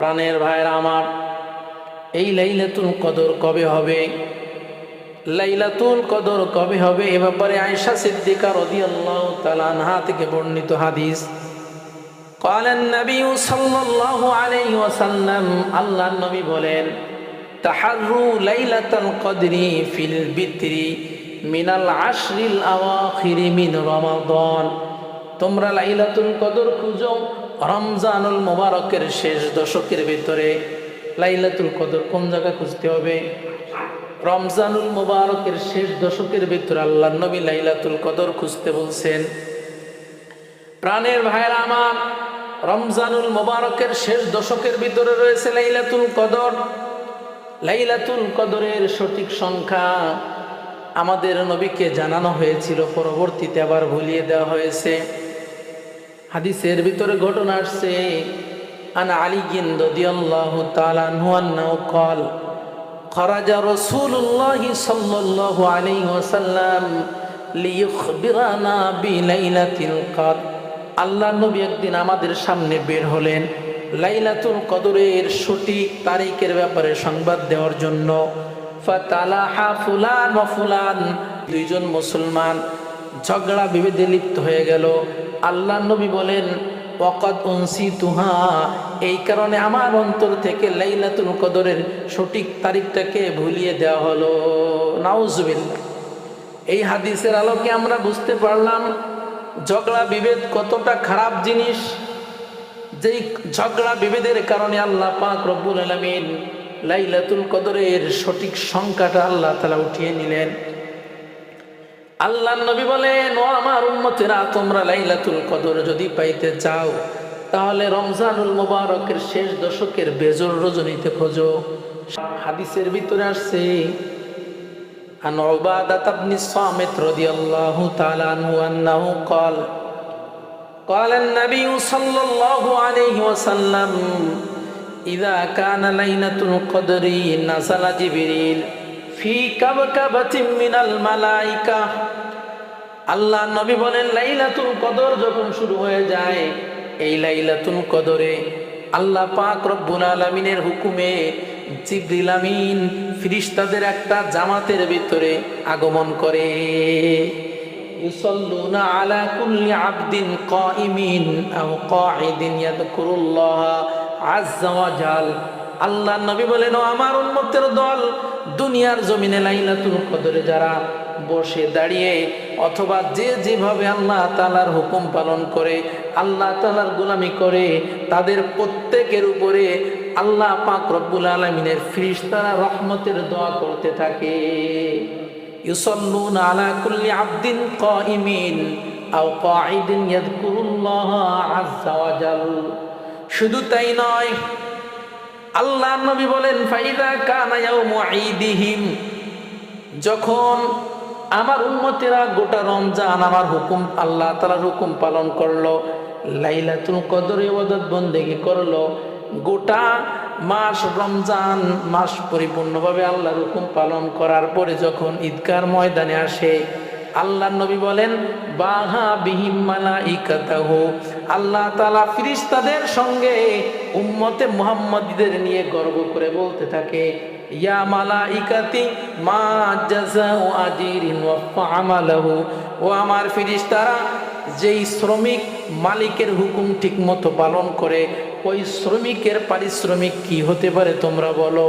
প্রাণের ভাইয়ের আমার এই লাইলাতুল কদর কবে হবে লাইলাতুল কদর কবে হবে এ ব্যাপারে আয়েশা সিদ্দিকা রাদিয়াল্লাহু তাআলা আনহা থেকে বর্ণিত হাদিস قال النبي صلى الله عليه وسلم আল্লাহ নবী বলেন তাহারু লাইলাতুল কদরি ফিল বিত্রি মিনাল আশরিল আওয়াখিরি মিন রমাদান তোমরা লাইলাতুল কদর খুঁজো রমজানুল মোবারকের শেষ দশকের ভিতরে লাইলাতুল কদর কোন জায়গায় খুঁজতে হবে? রমজানুল মোবারকের শেষ দশকের ভিতরে আল্লাহ নবী লাইলাতুল কদর খুঁজতে বলছেন, প্রাণের ভাইয়ের আমার, রমজানুল মোবারকের শেষ দশকের ভিতরে রয়েছে লাইলাতুল কদর। লাইলাতুল কদরের সঠিক সংখ্যা আমাদের নবীকে জানানো হয়েছিল, পরবর্তীতে আবার ভুলিয়ে দেওয়া হয়েছে। হাদিসের ভিতরে ঘটনা আসছে আনা আলী গিন রদিয়াল্লাহু তাআলা আনহু আন্নাহু قال خرج رسول الله صلى الله عليه وسلم ليخبرنا بليلة القدر আল্লাহ নবী একদিন আমাদের সামনে বের হলেন লাইলাতুল কদরের সঠিক তারিখের ব্যাপারে সংবাদ দেওয়ার জন্য ফাতালাহা ফুলান ওয়া ফুলান দুইজন মুসলমান ঝগড়া বিভেদে লিপ্ত হয়ে গেল আল্লাহ নবী বলেন, ওয়াকাদ উনসি তুহা এই কারণে আমার অন্তর থেকে লাইলাতুল কদরের সঠিক তারিখটাকে ভুলিয়ে দেওয়া হলো। নাউজুবিল্লাহ। এই হাদিসের আলোকে আমরা বুঝতে পারলাম, ঝগড়া বিভেদ কতটা খারাপ জিনিস। যেই ঝগড়া বিভেদের কারণে আল্লাহ পাক রব্বুল আলমিন লাইলাতুল কদরের সঠিক সংখ্যাটা আল্লাহ তালা উঠিয়ে নিলেন। আল্লাহ নবী বলেন ও আমার উম্মতেরা তোমরা লাইলাতুল কদর যদি পাইতে চাও তাহলে রমজানুল মোবারকের শেষ দশকের বেজর রজনীতে খোঁজো হাদিসের ভিতরে আসছে عن عبادة بن الصامت رضي الله تعالى عنه أنه قال قال النبي صلى الله عليه وسلم إذا كان ليلة القدر نزل جبريل في كبكبة من الملائكة আল্লাহ নবী বলেন, লাইলাতুল কদর যখন শুরু হয়ে যায়, এই লাইলাতুল কদরে আল্লাহ পাক রব্বুল আলমিনের হুকুমে জিব্রিল আমিন ফিরিস্তাদের একটা জামাতের ভিতরে আগমন করে। ইউসাল্লুনা আলা কুল্লি আবদিন কাইমিন আও কাঈদিন ইয়াযকুরুল্লাহ আযজা ওয়া জাল আল্লাহ নবী বলেন, ও আমার উম্মতের দল, দুনিয়ার জমিনে লাইলাতুল কদরে যারা বসে দাঁড়িয়ে অথবা যে যেভাবে আল্লাহ তালার হুকুম পালন করে, আল্লাহ তালার গোলামি করে, তাদের প্রত্যেকের উপরে আল্লাহ পাক রব্বুল আলমিনের ফিরিস্তারা রহমতের দোয়া করতে থাকে। শুধু তাই নয় আল্লাহ নবী বলেন যখন আমার উম্মতেরা গোটা রমজান আমার হুকুম, আল্লাহ তালার হুকুম পালন করল, লাইলাতুল কদর ইবাদত বন্দেগি করল। গোটা মাস রমজান, মাস পরিপূর্ণভাবে আল্লাহর হুকুম পালন করার পরে যখন ঈদগার ময়দানে আসে আল্লাহ নবী বলেন, বাহা বিহিম মালা ইকাতাহু আল্লাহ তালা ফিরিস্তাদের সঙ্গে উম্মতে মুহাম্মদীদের নিয়ে গর্ব করে বলতে থাকে ইয়া মালা ইকাতি মা জাযাউ আজিরিন ওয়া আমালাহু ও আমার ফিরিস্তারা, যেই শ্রমিক মালিকের হুকুম ঠিক মতো পালন করে, ওই শ্রমিকের পারিশ্রমিক কি হতে পারে তোমরা বলো?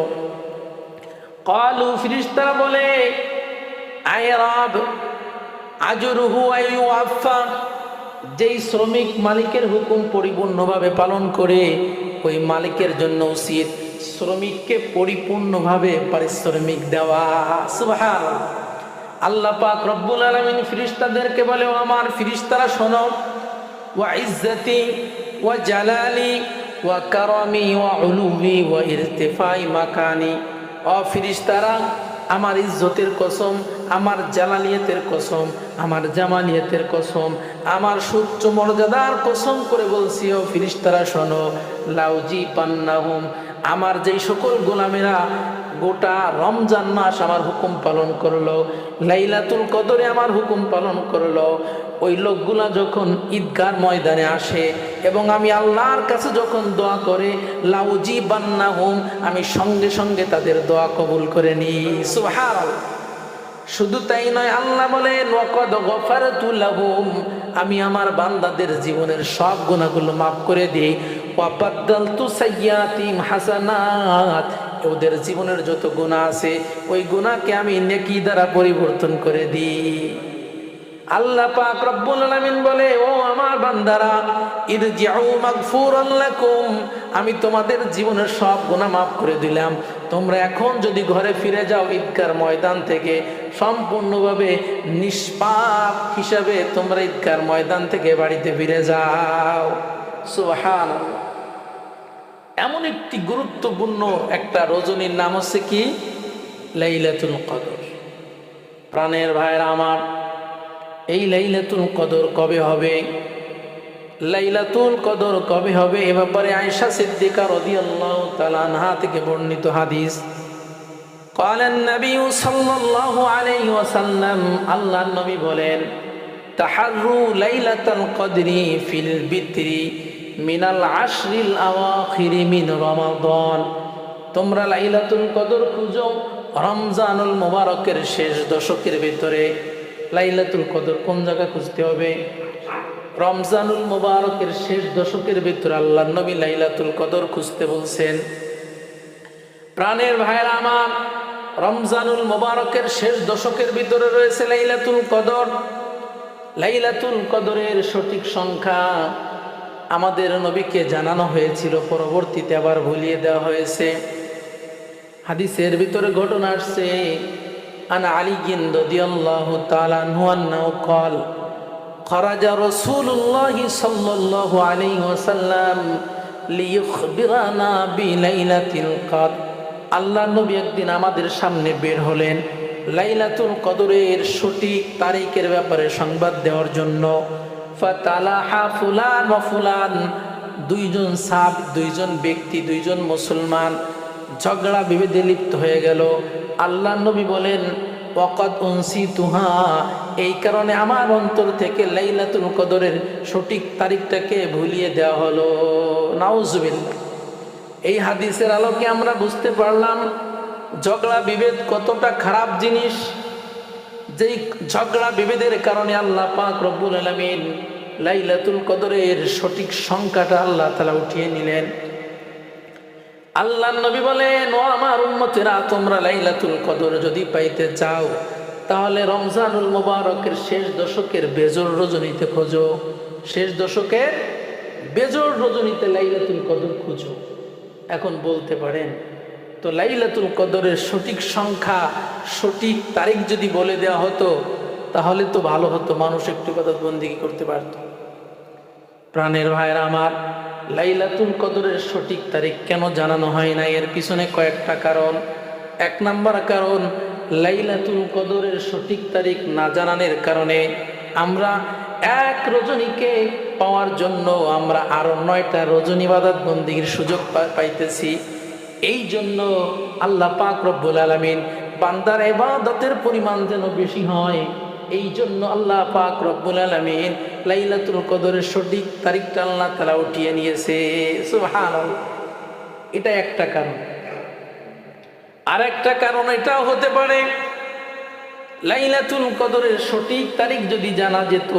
কালু ফিরিস্তারা বলে, আয় রব, আজরুহু আইয়ু আফা যেই শ্রমিক মালিকের হুকুম পরিপূর্ণভাবে পালন করে, ওই মালিকের জন্য উচিত শ্রমিককে পরিপূর্ণভাবে পারিশ্রমিক দেওয়া সুবহান আল্লাহ পাক রব্বুল আলামিন ফিরিস্তাদেরকে বলে, ও আমার ফিরিস্তারা, শোনো। ওয়া ইজ্জতি, ওয়া জালালি, ওয়া কারামি, ওয়া উলুমি, ওয়া ইরতিফাই মাকানি। ও ফিরিস্তারা, আমার ইজ্জতের কসম, আমার জালালিয়তের কসম, আমার জামালিয়তের কসম, আমার সুচ্চ মর্যাদার কসম করে বলছি, ও ফিরিস্তারা, শোনো। লাউজি পান্নাহুম আমার যেই সকল গোলামেরা গোটা রমজান মাস আমার হুকুম পালন করল, লাইলাতুল কদরে আমার হুকুম পালন করল, ওই লোকগুলা যখন ঈদগার ময়দানে আসে এবং আমি আল্লাহর কাছে যখন দোয়া করে লাউজি বান্না হোম আমি সঙ্গে সঙ্গে তাদের দোয়া কবুল করে নিই। সুহার শুধু তাই নয়, আল্লাহ বলেন, ওয়াকাদ গফারতু লাহুম আমি আমার বান্দাদের জীবনের সব গুণাগুলো মাফ করে দিই। সাইয়াতিম হাসানাত। ওদের জীবনের যত গুণা আছে, ওই গুণাকে আমি নেকি দ্বারা পরিবর্তন করে দিই। আল্লাহ পাক রব্বুল আলামিন বলে, ও আমার বান্দারা, ইরজিউ মাগফুরান লাকুম। আমি তোমাদের জীবনের সব গুনাহ মাফ করে দিলাম। তোমরা এখন যদি ঘরে ফিরে যাও, ঈদগার ময়দান থেকে, সম্পূর্ণভাবে নিষ্পাপ হিসাবে তোমরা ঈদগার ময়দান থেকে বাড়িতে ফিরে যাও। সুবহানাল্লাহ। এমন একটি গুরুত্বপূর্ণ একটা রজনীর নাম হচ্ছে কি? লাইলাতুল কদর। প্রাণের ভাইরা আমার এই লাইলাতুল কদর কবে হবে লাইলাতুল কদর কবে হবে এ ব্যাপারে আয়েশা সিদ্দিকা রাদিয়াল্লাহু তাআলা আনহা থেকে বর্ণিত হাদিস قال النبي صلى الله عليه وسلم আল্লাহর নবী বলেন তাহারু লাইলাতুল কদরি ফিল বিত্রি মিনাল আশরিল আওয়াখির মিন রমাদান তোমরা লাইলাতুল কদর খুঁজো রমজানুল মোবারকের শেষ দশকের ভিতরে লাইলাতুল কদর কোন জায়গায় খুঁজতে হবে? রমজানুল মোবারকের শেষ দশকের ভিতরে আল্লাহ নবী লাইলাতুল কদর খুঁজতে বলছেন, প্রাণের ভাইরা আমার, রমজানুল মোবারকের শেষ দশকের ভিতরে রয়েছে লাইলাতুল কদর। লাইলাতুল কদরের সঠিক সংখ্যা আমাদের নবীকে জানানো হয়েছিল, পরবর্তীতে আবার ভুলিয়ে দেওয়া হয়েছে। হাদিসের ভিতরে ঘটনা আসছে আন আলী গিন রদিয়াল্লাহু তাআলা আনহু আন্নাহু قال خرج رسول الله صلى الله عليه وسلم ليخبرنا بليلة القدر আল্লাহ নবী একদিন আমাদের সামনে বের হলেন লাইলাতুল কদরের সঠিক তারিখের ব্যাপারে সংবাদ দেওয়ার জন্য ফাতালাহা ফুলান ওয়া ফুলান দুইজন সাব দুইজন ব্যক্তি দুইজন মুসলমান ঝগড়া বিভেদে লিপ্ত হয়ে গেল। আল্লাহ নবী বলেন, ওয়াকাদ উনসি তুহা এই কারণে আমার অন্তর থেকে লাইলাতুল কদরের সঠিক তারিখটাকে ভুলিয়ে দেওয়া হলো। নাউজুবিল্লাহ এই হাদিসের আলোকে আমরা বুঝতে পারলাম, ঝগড়া বিভেদ কতটা খারাপ জিনিস। যেই ঝগড়া বিভেদের কারণে আল্লাহ পাক রব্বুল আলমিন লাইলাতুল কদরের সঠিক সংখ্যাটা আল্লাহ তালা উঠিয়ে নিলেন। আল্লাহ নবী বলেন, ও আমার উন্মতেরা তোমরা লাইলাতুল কদর যদি পাইতে চাও, তাহলে রমজানুল মোবারকের শেষ দশকের বেজর রজনীতে খোঁজো। শেষ দশকের বেজর রজনীতে লাইলাতুল কদর খুঁজো। এখন বলতে পারেন, তো লাইলাতুল কদরের সঠিক সংখ্যা, সঠিক তারিখ যদি বলে দেওয়া হতো, তাহলে তো ভালো হতো, মানুষ একটু কথা বন্দিগি করতে পারত। প্রাণের ভাইয়েরা আমার, লাইলাতুল কদরের সঠিক তারিখ কেন জানানো হয় না এর পিছনে কয়েকটা কারণ। এক নাম্বার কারণ, লাইলাতুল কদরের সঠিক তারিখ না জানানোর কারণে আমরা এক রজনীকে পাওয়ার জন্য আমরা আরও নয়টা রজনী বাদাত বন্দিগির সুযোগ পাইতেছি। এই জন্য আল্লাহ পাক রব্বুল আলমিন বান্দার এবাদতের পরিমাণ যেন বেশি হয়। এই জন্য আল্লাহ পাক রব্বুল আলমিন লাইলাতুল কদরের সঠিক তারিখটা আল্লাহ তালা উঠিয়ে নিয়েছে। সুবহান এটা একটা কারণ। আর একটা কারণ এটাও হতে পারে, লাইলাতুল কদরের সঠিক তারিখ যদি জানা যেত,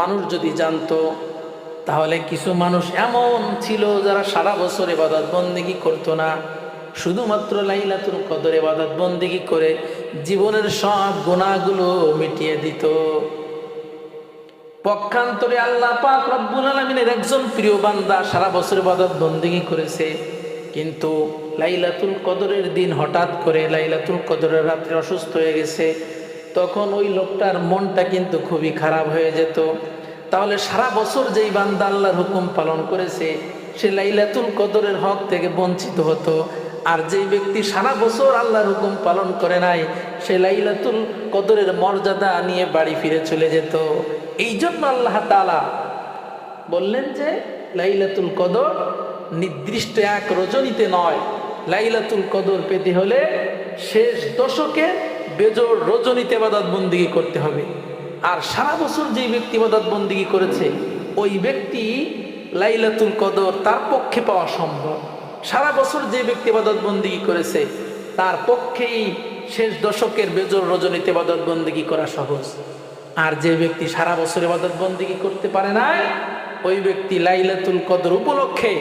মানুষ যদি জানতো, তাহলে কিছু মানুষ এমন ছিল যারা সারা বছর এবাদত বন্দেগি করতো না। শুধুমাত্র লাইলাতুল কদর এবাদত বন্দেগি করে জীবনের সব গুণাগুলো মিটিয়ে দিত। পক্ষান্তরে আল্লাহ পাক রব্বুল আলমিনের একজন প্রিয় বান্দা সারা বছর ইবাদত বন্দেগি করেছে। কিন্তু লাইলাতুল কদরের দিন হঠাৎ করে লাইলাতুল কদরের রাত্রে অসুস্থ হয়ে গেছে। তখন ওই লোকটার মনটা কিন্তু খুবই খারাপ হয়ে যেত। তাহলে সারা বছর যেই বান্দা আল্লাহর হুকুম পালন করেছে, সে লাইলাতুল কদরের হক থেকে বঞ্চিত হতো। আর যেই ব্যক্তি সারা বছর আল্লাহর হুকুম পালন করে নাই, সে লাইলাতুল কদরের মর্যাদা নিয়ে বাড়ি ফিরে চলে যেত। এই জন্য আল্লাহ তালা বললেন যে, লাইলাতুল কদর নির্দিষ্ট এক রজনীতে নয়। লাইলাতুল কদর পেতে হলে শেষ দশকে বেজোর রজনীতে বাদাত বন্দিগি করতে হবে। আর সারা বছর যেই ব্যক্তি বাদাত বন্দিগি করেছে, ওই ব্যক্তি লাইলাতুল কদর তার পক্ষে পাওয়া সম্ভব। সারা বছর যে ব্যক্তি ইবাদত বন্দিগি করেছে, তার পক্ষেই শেষ দশকের বেজর রজনীতে ইবাদত বন্দিগি করা সহজ। আর যে ব্যক্তি সারা বছর ইবাদত বন্দিগি করতে পারে না ওই ব্যক্তি লাইলাতুল কদর উপলক্ষে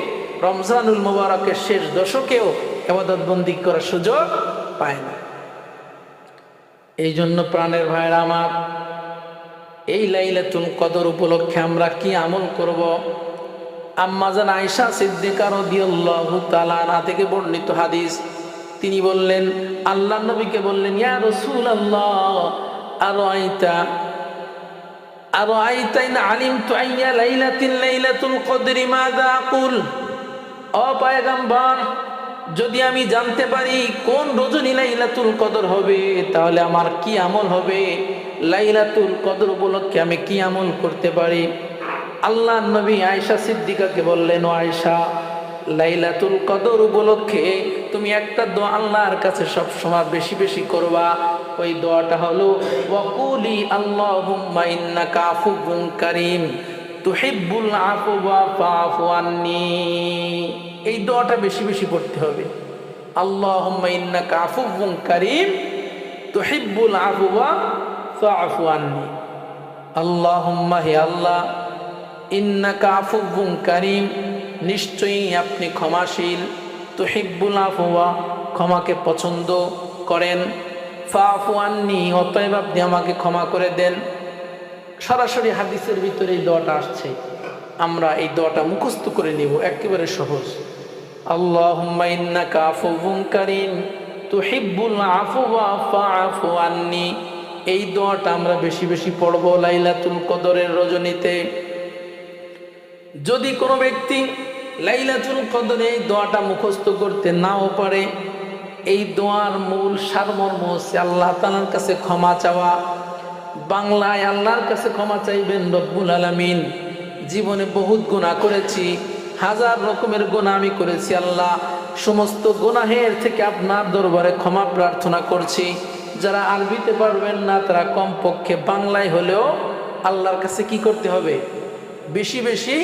রমজানুল মোবারকের শেষ দশকেও এবাদত বন্দি করার সুযোগ পায় না। এই জন্য প্রাণের ভাইরা আমার, এই লাইলাতুল কদর উপলক্ষে আমরা কি আমল করব? আম্মাজান আয়সা সিদ্দিকা রাদিয়াল্লাহু তাআলা আনহা থেকে বর্ণিত হাদিস। তিনি বললেন আল্লাহ নবীকে বললেন, ইয়া রাসূলুল্লাহ আরও আইতা আরও আইতাইন আলিমতু আইয়া লাইলাতিল লাইলাতুল কদরি, মাযা আকুল? ও পায়গাম্বর, যদি আমি জানতে পারি কোন রজনী লাইলাতুল কদর হবে, তাহলে আমার কি আমল হবে? লাইলাতুল কদর উপলক্ষে আমি কি আমল করতে পারি? আল্লাহ নবী আয়সা সিদ্দিকাকে বললেন, ও আয়সা লাইলাতুল কদর উপলক্ষে তুমি একটা দোয়া আল্লাহর কাছে সব সময় বেশি বেশি করবা। ওই দোয়াটা হলো, ওয়াকুলি আল্লাহুম্মা ইন্নাকা আফুবুন কারীম, তুহিব্বুল আফওয়া ফাআফু আন্নী। এই দোয়াটা বেশি বেশি পড়তে হবে। আল্লাহুম্মা ইন্নাকা আফুবুন কারীম, তুহিব্বুল আফওয়া ফাআফু আন্নী। আল্লাহুম্মা হে আল্লাহ কারীম, নিশ্চয়ই আপনি ক্ষমাশীল তো তুহিব্বুল আফওয়া ক্ষমাকে পছন্দ করেন। ফাআফু আন্নী, অতএব আপনি আমাকে ক্ষমা করে দেন। সরাসরি হাদিসের ভিতরে এই দোয়াটা আসছে। আমরা এই দোয়াটা মুখস্থ করে নিব, একেবারে সহজ। আন্নী। এই দোয়াটা আমরা বেশি বেশি পড়ব লাইলাতুল কদরের রজনীতে। যদি কোনো ব্যক্তি লাইলাতুল কদরে এই দোয়াটা মুখস্থ করতে নাও পারে, এই দোয়ার মূল সারমর্ম হচ্ছে আল্লাহ তালার কাছে ক্ষমা চাওয়া। বাংলায় আল্লাহর কাছে ক্ষমা চাইবেন রব্বুল আলমিন। জীবনে বহুত গুণা করেছি, হাজার রকমের গোনা আমি করেছি আল্লাহ। সমস্ত গোনাহের থেকে আপনার দরবারে ক্ষমা প্রার্থনা করছি। যারা আরবিতে পারবেন না, তারা কমপক্ষে বাংলায় হলেও আল্লাহর কাছে কি করতে হবে? বেশি বেশি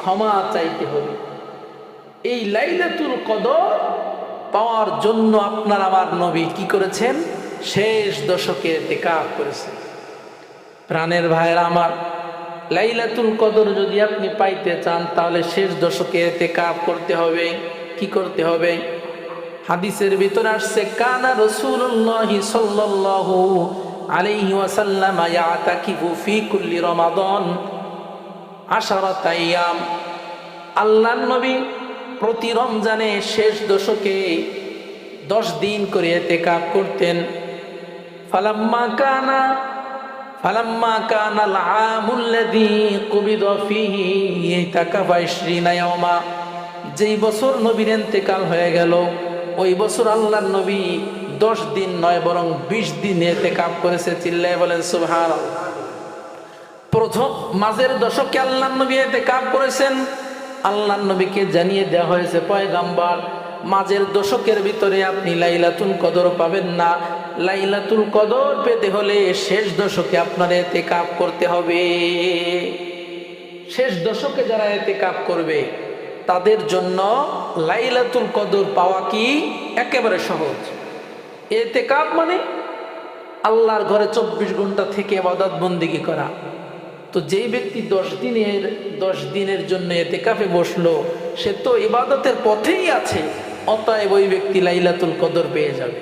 ক্ষমা চাইতে হবে। এই লাইলাতুল কদর পাওয়ার জন্য আপনার আমার নবী কি করেছেন? শেষ দশকে টেকাপ করেছেন। প্রাণের ভাইয়ের আমার, লাইলাতুল কদর যদি আপনি পাইতে চান, তাহলে শেষ দশকে টেকাপ করতে হবে। কি করতে হবে? হাদিসের ভিতরে আসছে, কানা রসুল্লাহ সাল্লাল্লাহু আলাইহি ওয়াসাল্লাম ইয়াতাকিফু ফি কুল্লি রমাদান। আশারাত আইয়াম আল্লাহর নবী প্রতি রমজানে শেষ দশকে দশ দিন করে এতেকাপ করতেন। ফালাম্মা কানা ফালাম্মা কানা আল-আমুল্লাযী কুবিদা ফীহি ইতাকাফা 20 ইয়াওমা যেই বছর নবীর ইন্তেকাল হয়ে গেল, ওই বছর আল্লাহর নবী দশ দিন নয়, বরং বিশ দিন এতেকাপ করেছে। চিল্লায় বলেন, সুবহানাল্লাহ। প্রথম মাঝের দশকে আল্লাহ নবী এতে কাপ করেছেন। আল্লাহ নবীকে জানিয়ে দেওয়া হয়েছে, পয়গাম্বার, মাঝের দশকের ভিতরে আপনি লাইলাতুল কদর পাবেন না। লাইলাতুল কদর পেতে হলে শেষ দশকে আপনার এতে কাপ করতে হবে। শেষ দশকে যারা এতে কাপ করবে, তাদের জন্য লাইলাতুল কদর পাওয়া কি একেবারে সহজ। এতে কাপ মানে আল্লাহর ঘরে চব্বিশ ঘণ্টা থেকে আবাদত বন্দিগি করা। তো যেই ব্যক্তি দশ দিনের দশ দিনের জন্য এতে কাফে বসল, সে তো ইবাদতের পথেই আছে, অতএব ওই ব্যক্তি লাইলাতুল কদর পেয়ে যাবে।